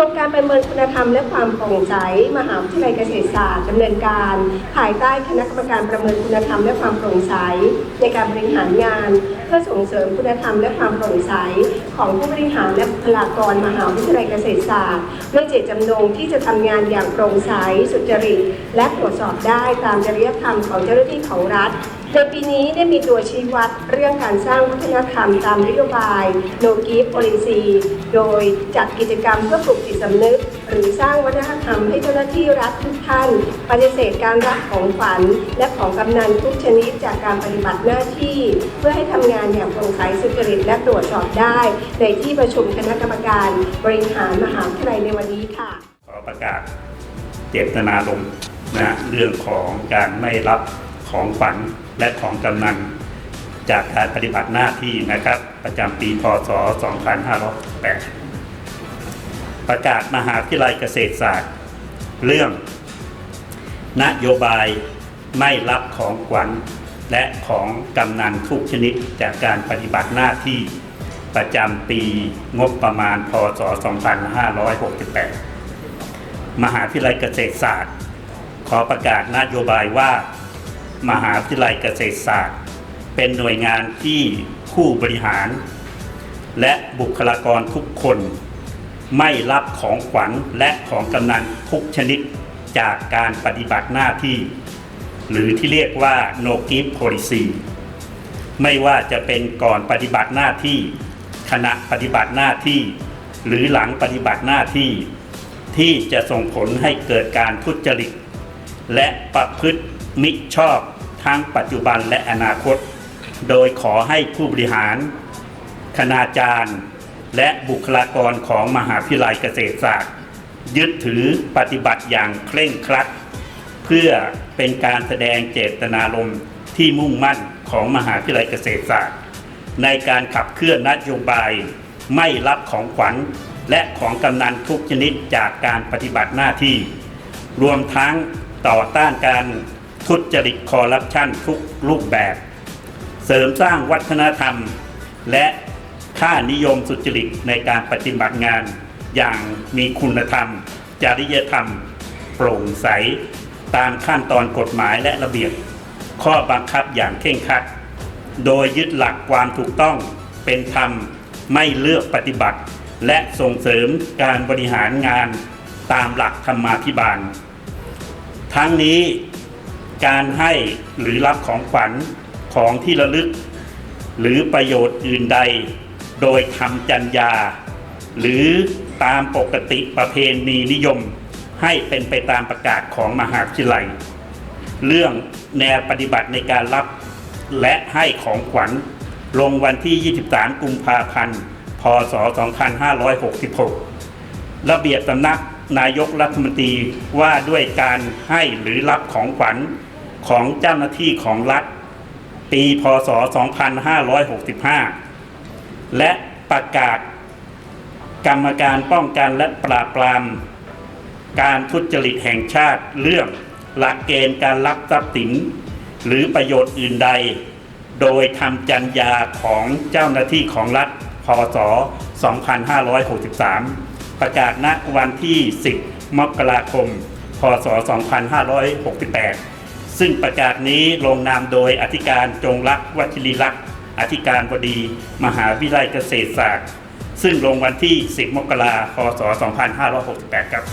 ครงการประเมินคุณธรรมและความโปร่งใสมหาวิทยาลัยเกษตรศาสตร์ดำเนินการ ภายใต้คณะกรรมการประเมินคุณธรรมและความโปร่งใสในการบริหารงาน เพื่อส่งเสริมคุณธรรมและความโปร่งใสของผู้บริหารและบุคลากรมหาวิทยาลัยเกษตรศาสตร์ด้วยเจตจำนงที่จะทำงานอย่างโปร่งใสสุจริต และตรวจสอบได้ตามจริยธรรมของเจ้าหน้าที่ของรัฐ ในปีนี้ได้มีตัวชี้วัดเรื่องการสร้างวัฒนธรรมตามนโยบาย No Give Policy โดยจัดกิจกรรมเพื่อปลุกจิตสำนึก หรือสร้างวัฒนธรรมให้เจ้าหน้าที่รัฐทุกท่าน ปฏิเสธการรับของขวัญและของกำนันทุกชนิดจากการปฏิบัติหน้าที่ เพื่อให้ทำงานอย่างโปร่งใสสุจริตและตรวจสอบได้ ในที่ประชุมคณะกรรมการบริหารมหาวิทยาลัยในวันนี้ค่ะขอประกาศเจตนาลมณ์นะเรื่องของการไม่รับ ของขวัญและของกำนันจากการปฏิบัติหน้าที่นะครับ ประจำปีพศ 2508 ประกาศมหาวิทยาลัยเกษตรศาสตร์ เรื่อง นโยบายไม่รับของขวัญและของกำนันทุกชนิดจากการปฏิบัติหน้าที่ประจำปีงบประมาณพศ 2568 มหาวิทยาลัยเกษตรศาสตร์ ขอประกาศนโยบายว่า มหาวิทยาลัยเกษตรศาสตร์ เป็นหน่วยงานที่ผู้บริหาร และบุคลากรทุกคน ไม่รับของขวัญและของกำนันทุกชนิดจากการปฏิบัติหน้าที่ หรือที่เรียกว่า no give policy ไม่ว่าจะเป็นก่อนปฏิบัติหน้าที่ ขณะปฏิบัติหน้าที่ หรือหลังปฏิบัติหน้าที่ ที่จะส่งผลให้เกิดการทุจริต และประพฤติ มิชอบทั้งปัจจุบันและอนาคต โดยขอให้ผู้บริหาร คณาจารย์ และบุคลากรของมหาวิทยาลัยเกษตรศาสตร์ ยึดถือปฏิบัติอย่างเคร่งครัด เพื่อเป็นการแสดงเจตนารมณ์ที่มุ่งมั่นของมหาวิทยาลัยเกษตรศาสตร์ ในการขับเคลื่อนนโยบายไม่รับของขวัญและของกำนันทุกชนิดจากการปฏิบัติหน้าที่ รวมทั้งต่อต้านการ ทุจริตคอร์รัปชันทุกรูปแบบ เสริมสร้างวัฒนธรรม และค่านิยมสุจริตในการปฏิบัติงาน อย่างมีคุณธรรม จริยธรรม โปร่งใส ตามขั้นตอนกฎหมายและระเบียบ ข้อบังคับอย่างเคร่งครัด โดยยึดหลักความถูกต้องเป็นธรรมไม่เลือกปฏิบัติ และส่งเสริมการบริหารงานตามหลักธรรมาภิบาล ทั้งนี้ การให้หรือรับของขวัญของที่ระลึก หรือประโยชน์อื่นใด โดยทำจัญญา หรือตามปกติประเพณีนิยม ให้เป็นไปตามประกาศของมหาวิทยาลัย เรื่องแนวปฏิบัติในการรับและให้ของขวัญลงวันที่ 23 กุมภาพันธ์ พศ 2566 ระเบียบสำนักนายกรัฐมนตรีว่าด้วยการให้หรือรับของขวัญ ของเจ้าหน้าที่ของรัฐ ปีพศ 2565 และประกาศ กรรมการป้องกันและปราบปราม การทุจริตแห่งชาติเรื่องหลักเกณฑ์การรับทรัพย์สิน หรือประโยชน์อื่นใด โดยทำจัญญาของเจ้าหน้าที่ของรัฐ พศ 2563 ประกาศณวันที่ 10 มกราคม พศ 2568 ซึ่งประกาศนี้ลงนามโดยอธิการจงรักษ์วชิริรักษ์อธิการบดี มหาวิทยาลัยเกษตรศาสตร์ ซึ่งลงวันที่ 10 มกราคม พศ 2568 ครับ